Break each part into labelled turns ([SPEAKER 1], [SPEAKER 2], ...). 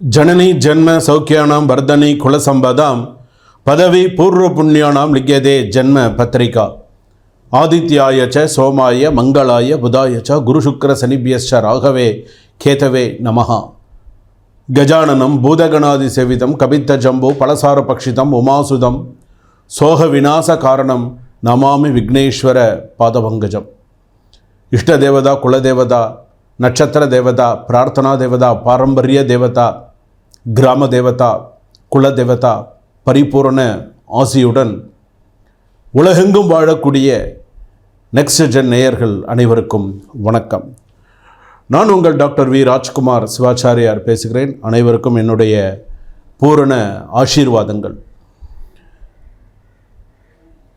[SPEAKER 1] ஜனனி ஜென்ம சௌக்கியானாம் வர்தனி குலசம்பதாம் பதவி பூர்வ புண்ணியானாம் லிக்கியதே ஜென்ம பத்திரிகா. ஆதித்யாயச்ச சோமாய மங்களாய புதாயச்ச குருசுக்கர சனிபியஸ்ச ராகவே கேதவே நமஹா. கஜானனம் பூதகணாதி சேவிதம் கபித்த ஜம்பு பலசார பக்ஷிதம் உமாசுதம் சோக விநாச காரணம் நமாமி விக்னேஸ்வர பாதபங்கஜம். இஷ்ட தேவதா குலதேவதா நட்சத்திர தேவதா பிரார்த்தனா தேவதா பாரம்பரிய தேவதா கிராம தேவதா குல தேவதா பரிபூரண ஆசியுடன் உலகெங்கும் வாழக்கூடிய நெக்ஸ்ட் ஜென் நேயர்கள் அனைவருக்கும் வணக்கம். நான் உங்கள் டாக்டர் வி. ராஜ்குமார் சிவாச்சாரியார் பேசுகிறேன். அனைவருக்கும் என்னுடைய பூரண ஆசீர்வாதங்கள்.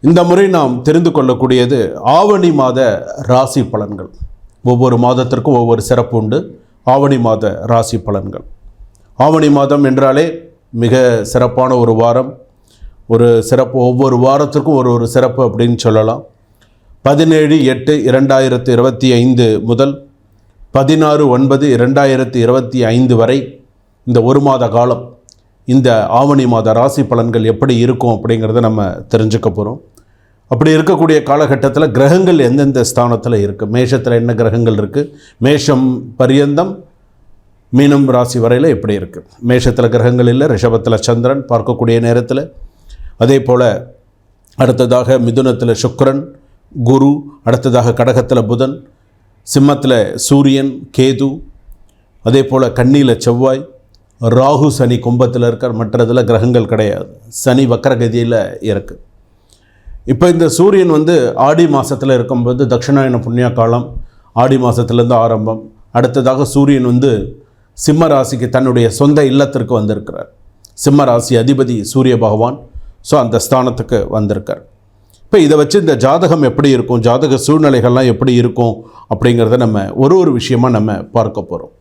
[SPEAKER 1] இந்த முறை நாம் தெரிந்து கொள்ளக்கூடியது ஆவணி மாத ராசி பலன்கள். ஒவ்வொரு மாதத்திற்கும் ஒவ்வொரு சிறப்பு உண்டு. ஆவணி மாத ராசி பலன்கள். ஆவணி மாதம் என்றாலே மிக சிறப்பான ஒரு வாரம். ஒரு சிறப்பு ஒவ்வொரு வாரத்திற்கும் ஒரு ஒரு சிறப்பு அப்படின்னு சொல்லலாம். பதினேழு எட்டு இரண்டாயிரத்து இருபத்தி ஐந்து முதல் பதினாறு ஒன்பது இரண்டாயிரத்து இருபத்தி ஐந்து வரை இந்த ஒரு மாத காலம் இந்த ஆவணி மாத ராசி பலன்கள் எப்படி இருக்கும் அப்படிங்கிறத நம்ம தெரிஞ்சுக்க போகிறோம் அப்படி இருக்கக்கூடிய காலகட்டத்தில் கிரகங்கள் எந்தெந்த ஸ்தானத்தில் இருக்குது மேஷத்தில் என்ன கிரகங்கள் இருக்குது மேஷம் பரியந்தம் மீனம் ராசி வரையில் எப்படி இருக்குது மேஷத்தில் கிரகங்கள் இல்லை ரிஷபத்தில் சந்திரன் பார்க்கக்கூடிய நேரத்தில். அதே போல் அடுத்ததாக மிதுனத்தில் சுக்கரன் குரு அடுத்ததாக கடகத்தில் புதன் சிம்மத்தில் சூரியன் கேது அதே போல் கண்ணியில் செவ்வாய் ராகு சனி கும்பத்தில் இருக்கிற மற்றதில் கிரகங்கள் கிடையாது. சனி வக்கரகதியில் இருக்குது இப்போ இந்த சூரியன் வந்து ஆடி மாதத்தில் இருக்கும்போது தட்சிணாயன புண்ணிய காலம் ஆடி மாதத்துலேருந்து ஆரம்பம். அடுத்ததாக சூரியன் வந்து சிம்ம ராசிக்கு தன்னுடைய சொந்த இல்லத்திற்கு வந்திருக்கிறார். சிம்ம ராசி அதிபதி சூரிய பகவான் ஸோ அந்த ஸ்தானத்துக்கு வந்திருக்கார். இப்போ இதை வச்சு இந்த ஜாதகம் எப்படி இருக்கும் ஜாதக சூழ்நிலைகள்லாம் எப்படி இருக்கும் அப்படிங்கிறத நம்ம ஒரு ஒரு விஷயமாக நம்ம பார்க்க போகிறோம்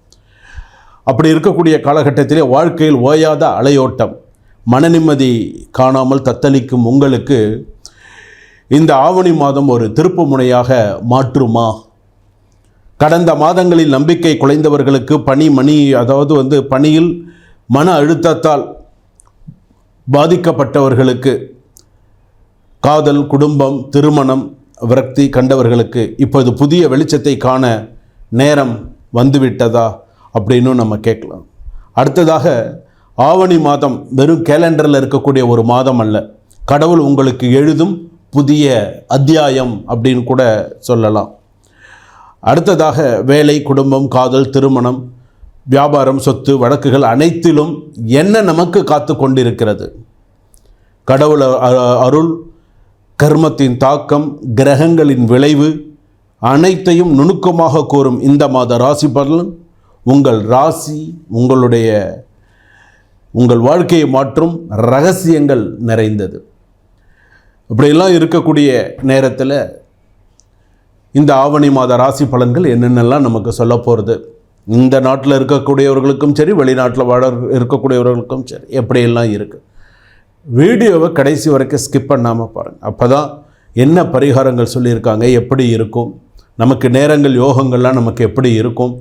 [SPEAKER 1] அப்படி இருக்கக்கூடிய காலகட்டத்திலே வாழ்க்கையில் ஓயாத அலையோட்டம் மன நிம்மதி காணாமல் தத்தளிக்கும் உங்களுக்கு இந்த ஆவணி மாதம் ஒரு திருப்பு முனையாக மாற்றுமா கடந்த மாதங்களில் நம்பிக்கை குலைந்தவர்களுக்கு பணி மணி அதாவது வந்து பணியில் மன அழுத்தத்தால் பாதிக்கப்பட்டவர்களுக்கு காதல் குடும்பம் திருமணம் விரக்தி கண்டவர்களுக்கு இப்போது புதிய வெளிச்சத்தை காண நேரம் வந்துவிட்டதா அப்படின்னு நம்ம கேட்கலாம். அடுத்ததாக ஆவணி மாதம் வெறும் கேலண்டரில் இருக்கக்கூடிய ஒரு மாதம் அல்ல. கடவுள் உங்களுக்கு எழுதும் புதிய அத்தியாயம் அப்படின்னு கூட சொல்லலாம். அடுத்ததாக வேலை குடும்பம் காதல் திருமணம் வியாபாரம் சொத்து வழக்குகள் அனைத்திலும் என்ன நமக்கு காத்து கொண்டிருக்கிறது? கடவுள் அ- அருள் கர்மத்தின் தாக்கம் கிரகங்களின் விளைவு அனைத்தையும் நுணுக்கமாக கூறும் இந்த மாத ராசி பலன் உங்கள் ராசி உங்களுடைய உங்கள் வாழ்க்கையை மாற்றும் ரகசியங்கள் நிறைந்தது. இப்படியெல்லாம் இருக்கக்கூடிய நேரத்தில் இந்த ஆவணி மாத ராசி பலன்கள் என்னென்னலாம் நமக்கு சொல்ல போகிறது இந்த நாட்டில் இருக்கக்கூடியவர்களுக்கும் சரி வெளிநாட்டில் வாழ இருக்கக்கூடியவர்களுக்கும் சரி எப்படியெல்லாம் இருக்குது வீடியோவை கடைசி வரைக்கும் ஸ்கிப் பண்ணாமல் பாருங்கள் அப்போ தான் என்ன பரிகாரங்கள் சொல்லியிருக்காங்க எப்படி இருக்கும்? நமக்கு நேரங்கள் யோகங்கள்லாம் நமக்கு எப்படி இருக்கும்?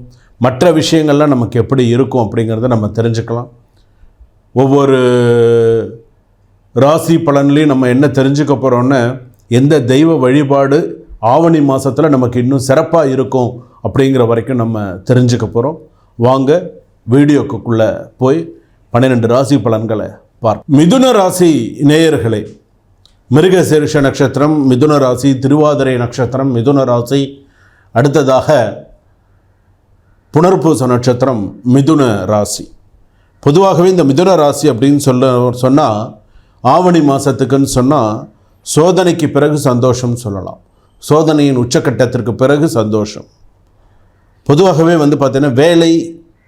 [SPEAKER 1] மற்ற விஷயங்கள்லாம் நமக்கு எப்படி இருக்கும் அப்படிங்கிறத நம்ம தெரிஞ்சுக்கலாம். ஒவ்வொரு ராசி பலன்லேயும் நம்ம என்ன தெரிஞ்சுக்க போகிறோன்னா எந்த தெய்வ வழிபாடு ஆவணி மாதத்தில் நமக்கு இன்னும் சிறப்பாக இருக்கும் அப்படிங்கிற வரைக்கும் நம்ம தெரிஞ்சுக்க போகிறோம் வாங்க வீடியோக்குள்ளே போய் பன்னிரெண்டு ராசி பலன்களை பார் மிதுன ராசி நேயர்களே மிருகசீரிஷ நட்சத்திரம் மிதுன ராசி திருவாதிரை நட்சத்திரம் மிதுன ராசி அடுத்ததாக புனர்பூச நட்சத்திரம் மிதுன ராசி. பொதுவாகவே இந்த மிதுன ராசி அப்படின்னு சொல்ல சொன்னால் ஆவணி மாதத்துக்குன்னு சொன்னால் சோதனைக்கு பிறகு சந்தோஷம் சொல்லலாம். சோதனையின் உச்சக்கட்டத்திற்கு பிறகு சந்தோஷம். பொதுவாகவே வந்து பார்த்தீங்கன்னா வேலை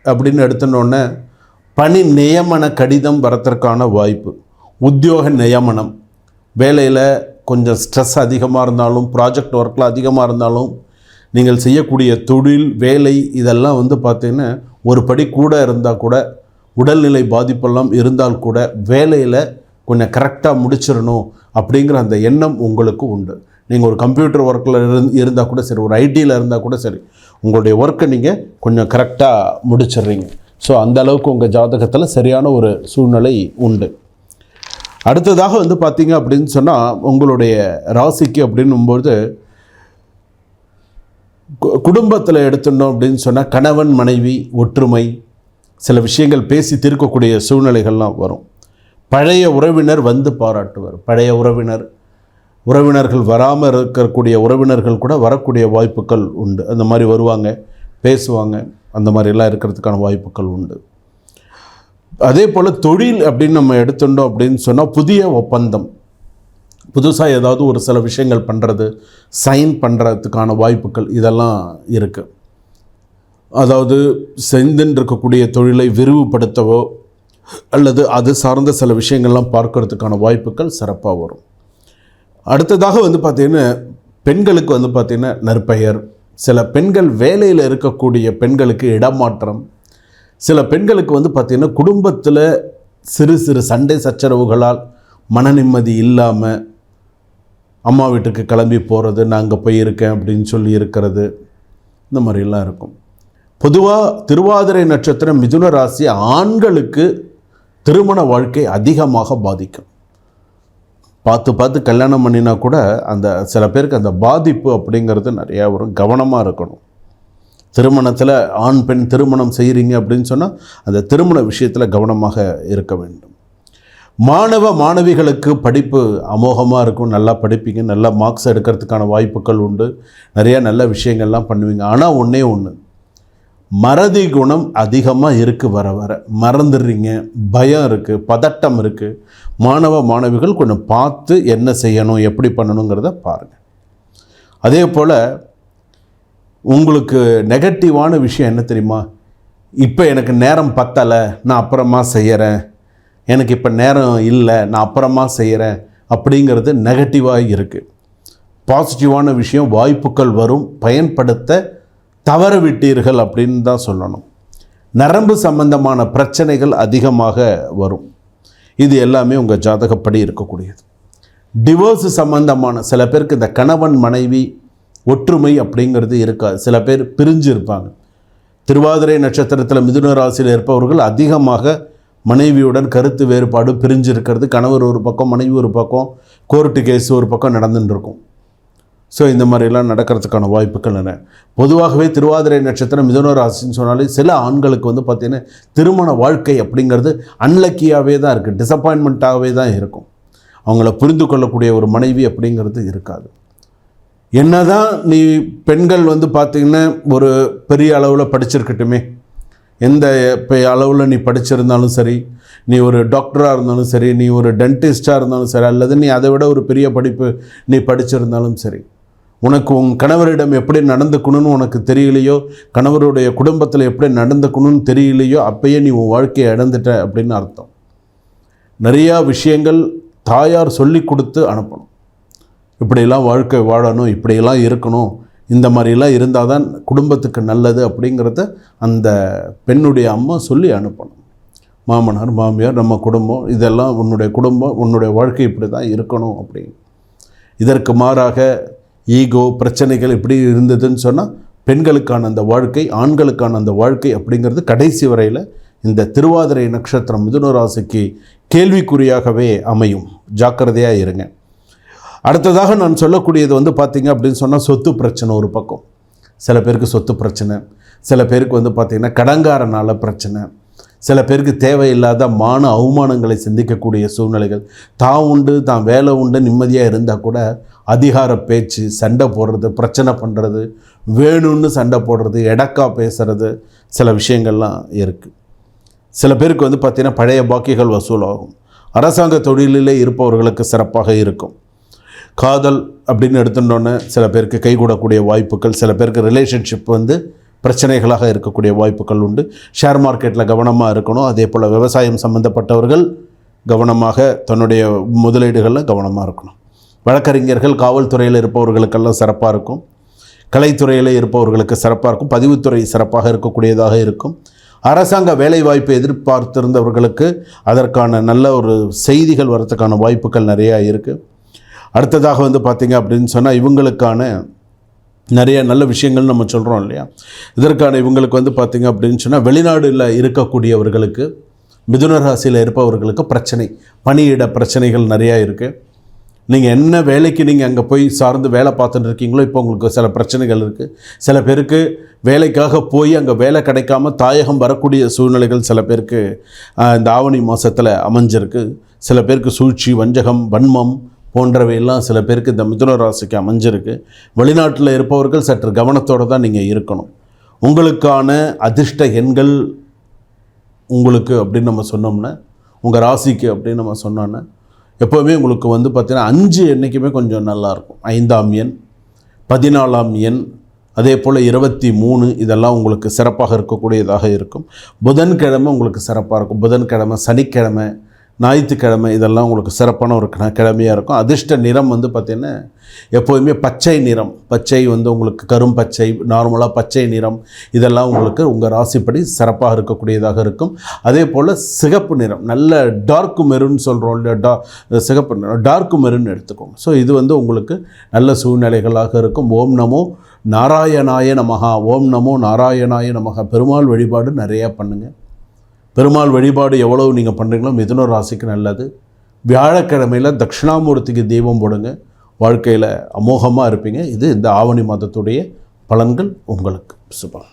[SPEAKER 1] அப்படின்னு எடுத்துனோடனே பணி நியமன கடிதம் வரத்திற்கான வாய்ப்பு. உத்தியோக நியமனம். வேலையில் கொஞ்சம் ஸ்ட்ரெஸ் அதிகமாக இருந்தாலும் ப்ராஜெக்ட் ஒர்க்கில் அதிகமாக இருந்தாலும் நீங்கள் செய்யக்கூடிய தொழில் வேலை இதெல்லாம் வந்து பார்த்தீங்கன்னா ஒரு படி கூட இருந்தால் கூட உடல்நிலை பாதிப்பெல்லாம் இருந்தால் கூட வேலையில் கொஞ்சம் கரெக்டாக முடிச்சிடணும் அப்படிங்கிற அந்த எண்ணம் உங்களுக்கு உண்டு. நீங்கள் ஒரு கம்ப்யூட்டர் ஒர்க்கில் இருந் இருந்தால் கூட சரி ஒரு ஐடியில் இருந்தால் கூட சரி உங்களுடைய ஒர்க்கை நீங்கள் கொஞ்சம் கரெக்டாக முடிச்சிடுறீங்க. ஸோ அந்த அளவுக்கு உங்கள் ஜாதகத்தில் சரியான ஒரு சூழ்நிலை உண்டு. அடுத்ததாக வந்து பார்த்தீங்க அப்படின்னு சொன்னால் உங்களுடைய ராசிக்கு அப்படின்னும்போது குடும்பத்தில் எடுத்துட்டோம் அப்படின்னு சொன்னால் கணவன் மனைவி ஒற்றுமை சில விஷயங்கள் பேசி தீர்க்கக்கூடிய சூழ்நிலைகள்லாம் வரும். பழைய உறவினர் வந்து பாராட்டுவார். பழைய உறவினர் உறவினர்கள் வராமல் இருக்கக்கூடிய உறவினர்கள் கூட வரக்கூடிய வாய்ப்புகள் உண்டு. அந்த மாதிரி வருவாங்க பேசுவாங்க அந்த மாதிரிலாம் இருக்கிறதுக்கான வாய்ப்புகள் உண்டு. அதே போல் தொழில் அப்படின்னு நம்ம எடுத்துட்டோம் அப்படின்னு சொன்னால் புதிய ஒப்பந்தம். புதுசாக ஏதாவது ஒரு சில விஷயங்கள் பண்ணுறது சைன் பண்ணுறதுக்கான வாய்ப்புகள் இதெல்லாம் இருக்குது அதாவது செஞ்சுன்னு இருக்கக்கூடிய தொழிலை விரிவுபடுத்தவோ அல்லது அது சார்ந்த சில விஷயங்கள்லாம் பார்க்கறதுக்கான வாய்ப்புகள் சிறப்பாக வரும். அடுத்ததாக வந்து பார்த்திங்கன்னா பெண்களுக்கு வந்து பார்த்திங்கன்னா நற்பெயர். சில பெண்கள் வேலையில் இருக்கக்கூடிய பெண்களுக்கு இடமாற்றம். சில பெண்களுக்கு வந்து பார்த்திங்கன்னா குடும்பத்தில் சிறு சிறு சண்டை சச்சரவுகளால் மன நிம்மதி இல்லாமல் அம்மா வீட்டுக்கு கிளம்பி போகிறது நான் அங்கே போயிருக்கேன் அப்படின்னு சொல்லி இருக்கிறது. இந்த மாதிரிலாம் இருக்கும். பொதுவாக திருவாதிரை நட்சத்திரம் மிதுன ராசி ஆண்களுக்கு திருமண வாழ்க்கை அதிகமாக பாதிக்கும். பார்த்து பார்த்து கல்யாணம் பண்ணினா கூட அந்த சில பேருக்கு அந்த பாதிப்பு அப்படிங்கிறது நிறையா வரும் கவனமாக இருக்கணும். திருமணத்தில் ஆண் பெண் திருமணம் செய்கிறீங்க அப்படின்னு சொன்னால் அந்த திருமண விஷயத்தில் கவனமாக இருக்க வேண்டும். மாணவ மாணவிகளுக்கு படிப்பு அமோகமாக இருக்கும். நல்லா படிப்பீங்க. நல்லா மார்க்ஸ் எடுக்கிறதுக்கான வாய்ப்புகள் உண்டு. நிறையா நல்ல விஷயங்கள்லாம் பண்ணுவீங்க. ஆனால் ஒன்றே ஒன்று மறதி குணம் அதிகமாக இருக்குது வர வர. மறந்துடுறீங்க பயம் இருக்குது பதட்டம் இருக்குது மாணவ மாணவிகள் கொஞ்சம் பார்த்து என்ன செய்யணும் எப்படி பண்ணணுங்கிறத பாருங்கள் அதே போல் உங்களுக்கு நெகட்டிவான விஷயம் என்ன தெரியுமா? இப்போ எனக்கு நேரம் பத்தலை நான் அப்புறமா செய்கிறேன் எனக்கு இப்போ நேரம் இல்லை நான் அப்புறமா செய்கிறேன் அப்படிங்கிறது நெகட்டிவாக இருக்குது பாசிட்டிவான விஷயம் வாய்ப்புகள் வரும் பயன்படுத்த தவற விட்டீர்கள் அப்படின்னு தான் சொல்லணும். நரம்பு சம்பந்தமான பிரச்சனைகள் அதிகமாக வரும். இது எல்லாமே உங்கள் ஜாதகப்படி இருக்கக்கூடியது. டிவோர்ஸ் சம்பந்தமான சில பேருக்கு இந்த கணவன் மனைவி ஒற்றுமை அப்படிங்கிறது இருக்காது. சில பேர் பிரிஞ்சு இருப்பாங்க திருவாதிரை நட்சத்திரத்தில் மிதுன ராசியில் இருப்பவர்கள் அதிகமாக மனைவியுடன் கருத்து வேறுபாடு பிரிஞ்சு இருக்கிறது கணவர் ஒரு பக்கம் மனைவி ஒரு பக்கம் கோர்ட்டு கேஸ் ஒரு பக்கம் நடந்துட்டு இருக்கும். ஸோ இந்த மாதிரிலாம் நடக்கிறதுக்கான வாய்ப்புகள் என்ன? பொதுவாகவே திருவாதிரை நட்சத்திரம் மிதுன ராசின்னு சொன்னாலே சில ஆண்களுக்கு வந்து பார்த்திங்கன்னா திருமண வாழ்க்கை அப்படிங்கிறது அன்லக்கியாகவே தான் இருக்குது டிசப்பாயின்மெண்ட்டாகவே தான் இருக்கும். அவங்கள புரிந்து கொள்ளக்கூடிய ஒரு மனைவி அப்படிங்கிறது இருக்காது. என்ன தான் நீ பெண்கள் வந்து பார்த்திங்கன்னா ஒரு பெரிய அளவில் படிச்சிருக்கட்டுமே. எந்த இப்போ அளவில் நீ படிச்சிருந்தாலும் சரி நீ ஒரு டாக்டராக இருந்தாலும் சரி நீ ஒரு டென்டிஸ்டாக இருந்தாலும் சரி அல்லது நீ அதை விட ஒரு பெரிய படிப்பு நீ படிச்சிருந்தாலும் சரி உனக்கு உன் கணவரிடம் எப்படி நடந்துக்கணும்னு உனக்கு தெரியலையோ கணவருடைய குடும்பத்தில் எப்படி நடந்துக்கணும்னு தெரியலையோ அப்பயே நீ உன் வாழ்க்கையை இழந்துட்ட அப்படின்னு அர்த்தம். நிறையா விஷயங்கள் தாயார் சொல்லி கொடுத்து அனுப்பணும். இப்படியெல்லாம் வாழ்க்கை வாழணும் இப்படியெல்லாம் இருக்கணும் இந்த மாதிரிலாம் இருந்தால் தான் குடும்பத்துக்கு நல்லது அப்படிங்கிறத அந்த பெண்ணுடைய அம்மா சொல்லி அனுப்பணும். மாமனார் மாமியார் நம்ம குடும்பம் இதெல்லாம் உன்னுடைய குடும்பம் உன்னுடைய வாழ்க்கை இப்படி தான் இருக்கணும் அப்படின்னு. இதற்கு மாறாக ஈகோ பிரச்சனைகள் இப்படி இருந்ததுன்னு சொன்னால் பெண்களுக்கான அந்த வாழ்க்கை ஆண்களுக்கான அந்த வாழ்க்கை அப்படிங்கிறது கடைசி வரையில் இந்த திருவாதிரை நட்சத்திரம் மிதுன ராசிக்கு கேள்விக்குறியாகவே அமையும். ஜாக்கிரதையாக இருங்க. அடுத்ததாக நான் சொல்லக்கூடியது வந்து பார்த்திங்க அப்படின்னு சொன்னால் சொத்து பிரச்சனை ஒரு பக்கம். சில பேருக்கு சொத்து பிரச்சனை சில பேருக்கு வந்து பார்த்திங்கன்னா கடங்காரனால் பிரச்சனை சில பேருக்கு தேவையில்லாத மான அவமானங்களை சிந்திக்கக்கூடிய சூழ்நிலைகள். தான் உண்டு தான் வேலை உண்டு நிம்மதியாக இருந்தால் கூட அதிகார பேச்சு சண்டை போடுறது பிரச்சனை பண்ணுறது வேணும்னு சண்டை போடுறது எடக்கா பேசுகிறது சில விஷயங்கள்லாம் இருக்குது சில பேருக்கு வந்து பார்த்திங்கன்னா பழைய பாக்கிகள் வசூலாகும். அரசாங்க தொழிலிலே இருப்பவர்களுக்கு சிறப்பாக இருக்கும். காதல் அப்படின்னு எடுத்துட்டோன்னே சில பேருக்கு கைகூடக்கூடிய வாய்ப்புகள் சில பேருக்கு ரிலேஷன்ஷிப் வந்து பிரச்சனைகளாக இருக்கக்கூடிய வாய்ப்புகள் உண்டு. ஷேர் மார்க்கெட்டில் கவனமாக இருக்கணும். அதே போல் விவசாயம் சம்மந்தப்பட்டவர்கள் கவனமாக தன்னுடைய முதலீடுகளில் கவனமாக இருக்கணும். வழக்கறிஞர்கள் காவல்துறையில் இருப்பவர்களுக்கெல்லாம் சிறப்பாக இருக்கும். கலைத்துறையில் இருப்பவர்களுக்கு சிறப்பாக இருக்கும். பதிவுத்துறை சிறப்பாக இருக்கக்கூடியதாக இருக்கும். அரசாங்க வேலைவாய்ப்பை எதிர்பார்த்திருந்தவர்களுக்கு அதற்கான நல்ல ஒரு செய்திகள் வரத்துக்கான வாய்ப்புகள் நிறையா இருக்குது அடுத்ததாக வந்து பார்த்திங்க அப்படின்னு சொன்னால் இவங்களுக்கான நிறைய நல்ல விஷயங்கள் நம்ம சொல்கிறோம் இல்லையா? இதற்கான இவங்களுக்கு வந்து பார்த்திங்க அப்படின்னு சொன்னால் வெளிநாடுல இருக்கக்கூடியவர்களுக்கு மிதுன ராசியில் இருப்பவர்களுக்கு பிரச்சனை பணியிட பிரச்சனைகள் நிறையா இருக்குது நீங்கள் என்ன வேலைக்கு நீங்கள் அங்கே போய் சார்ந்து வேலை பார்த்துட்டு இருக்கீங்களோ இப்போ உங்களுக்கு சில பிரச்சனைகள் இருக்குது சில பேருக்கு வேலைக்காக போய் அங்கே வேலை கிடைக்காம தாயகம் வரக்கூடிய சூழ்நிலைகள் சில பேருக்கு இந்த ஆவணி மாதத்தில் அமைஞ்சிருக்கு. சில பேருக்கு சூழ்ச்சி வஞ்சகம் வன்மம் போன்றவையெல்லாம் சில பேருக்கு இந்த மிதுன ராசிக்கு அமைஞ்சிருக்கு. வெளிநாட்டில் இருப்பவர்கள் சற்று கவனத்தோடு தான் நீங்கள் இருக்கணும். உங்களுக்கான அதிர்ஷ்ட எண்கள் உங்களுக்கு அப்படின்னு நம்ம சொன்னோம்னா உங்கள் ராசிக்கு அப்படின்னு நம்ம சொன்னோன்னா எப்போவுமே உங்களுக்கு வந்து பார்த்திங்கன்னா அஞ்சு என்றைக்குமே கொஞ்சம் நல்லாயிருக்கும். ஐந்தாம் எண் பதினாலாம் எண் அதே போல் இருபத்தி மூணு இதெல்லாம் உங்களுக்கு சிறப்பாக இருக்கக்கூடியதாக இருக்கும். புதன்கிழமை உங்களுக்கு சிறப்பாக இருக்கும். புதன்கிழமை சனிக்கிழமை ஞாயிற்றுக்கிழமை இதெல்லாம் உங்களுக்கு சிறப்பான ஒரு கிழமையாக இருக்கும். அதிர்ஷ்ட நிறம் வந்து பார்த்திங்கன்னா எப்போதுமே பச்சை நிறம். பச்சை வந்து உங்களுக்கு கரும் பச்சை நார்மலாக பச்சை நிறம். இதெல்லாம் உங்களுக்கு உங்கள் ராசிப்படி சிறப்பாக இருக்கக்கூடியதாக இருக்கும். அதே போல் சிகப்பு நிறம். நல்ல டார்க் மெருன்னு சொல்கிறோம் இல்லை டா சிகப்பு நிறம். டார்க் மெருன்னு எடுத்துக்கோங்க. ஸோ இது வந்து உங்களுக்கு நல்ல சூழ்நிலைகளாக இருக்கும். ஓம் நமோ நாராயணாய நமகா ஓம் நமோ நாராயணாய நமகா பெருமாள் வழிபாடு நிறையா பண்ணுங்கள் பெருமாள் வழிபாடு எவ்வளவு நீங்கள் பண்ணுறீங்களோ மிதுன ராசிக்கு நல்லது. வியாழக்கிழமையில் தட்சிணாமூர்த்திக்கு தீபம் போடுங்க. வாழ்க்கையில் அமோகமாக இருப்பீங்க. இது இந்த ஆவணி மாதத்துடைய பலன்கள் உங்களுக்கு. சுபம்.